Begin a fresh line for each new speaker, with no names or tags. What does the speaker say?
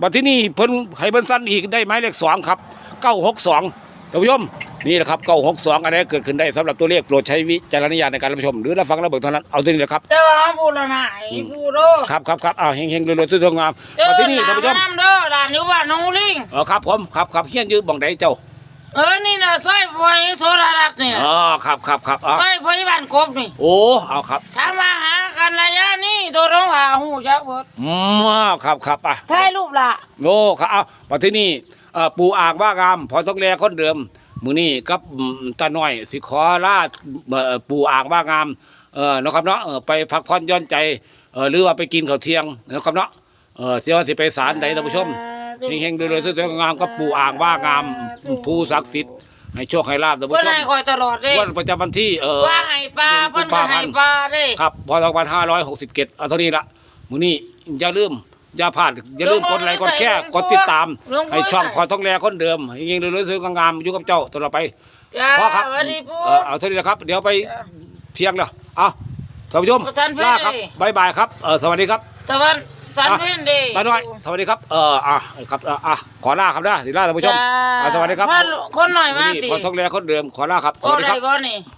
บัดที่นี่เพิ่นให้เพิ่นสั้นอีกได้หมายเลขสองครับเก้าหกสองท่านผู้ชมนี่แหละครับเก้าหกสองอันนี้เกิดขึ้นได้สำหรับตัวเลขโปรดใช้วิจารณญาณในการรับชม หรือรับฟังระเบิดเท่านั้นเอาตัวนี้แหละครับ
แต่ว่าเขาพูดแล้วนะไอ้พูดโล
ครับครับครับเอาเฮงเฮงรวยๆทุกๆงาม
เจอ
บัดที่
ห
นี่
ลา
ท่าน
น
ผู้ชม
น้ำเด้อหลานอยู่บ้านน้องลิง
เออครับผมครับครับเฮียนยืบ่องใดเจ้า
เออนี่น่ะซอยพอยโซดารัตน์เนี่ย
อ๋อครับครับครับอ๋อ
ซอยพอยบ้านกบนี่
โอ้เอาครับ
ถามมาหากันระยะนี้ตัวร้อง หาหูจักเบิด
อืมอ้าวครับครับอะ
ถ่ายรูปล่ะ
โอ้ครับเอามาที่นี่เอ่อปู่อ่างว่างาม พอต้องแลคนเดิมมือนี่กับอืมตาน้อยสิขอลาเอ่อปู่อ่างว่างามเออเนาะครับเนาะเออไปพักผ่อนหย่อนใจเออหรือว่าไปกินข้าวเที่ยงเนาะครับเนาะเออเสียว่าสิไปศาลใดท่านผู้ชม เฮงๆรวยๆสวยๆงามกับปู่อ่างว่างามผู้ศักดิ์สิทธิ์ให้โชคให้ลาบท่านผู้
เพิ่น
ชม
ให้คอยตลอดเด้
วันประจำวันที่เออ
ว่าให้ปลาเพิ่นก็ให้ปลาเด้
ครับพอสองพันห้าร้อยหกสิบเจ็ดเอาเท่านี้ละ มือนี้อย่าลืมอย่าพลาดอย่าลืมกดไลค์กดแชร์กดติดตาม ให้ช่องพอต้องแลคนเดิมให้ยิงเรื่อยๆสวยๆงามๆอยู่กับเจ้าตลอดไป
จ้า
พ่อครับ
สวัสดีปู่
เออเอาเท่านี้นะครับ เดี๋ยวไปเที่ยงแล้วเอาท่านผู้ชม
ประสานเพลง
ลาครับบายบายครับเออสวัสดีครับ
สวัสดีสันเพ็ญเด้
ป้าน้อยสวัสดีครับ เอออะครับอะอะขอลาครับนะสิลาท่านผู้ชม
จ้า
อะสวัสดีครับ
พ่อคนหน่อยมา
นี่
ติ
พอต้องแลคนเดิมขอลาครับส
โอ้
วัสดีค
ได้
รับ
บ่นี่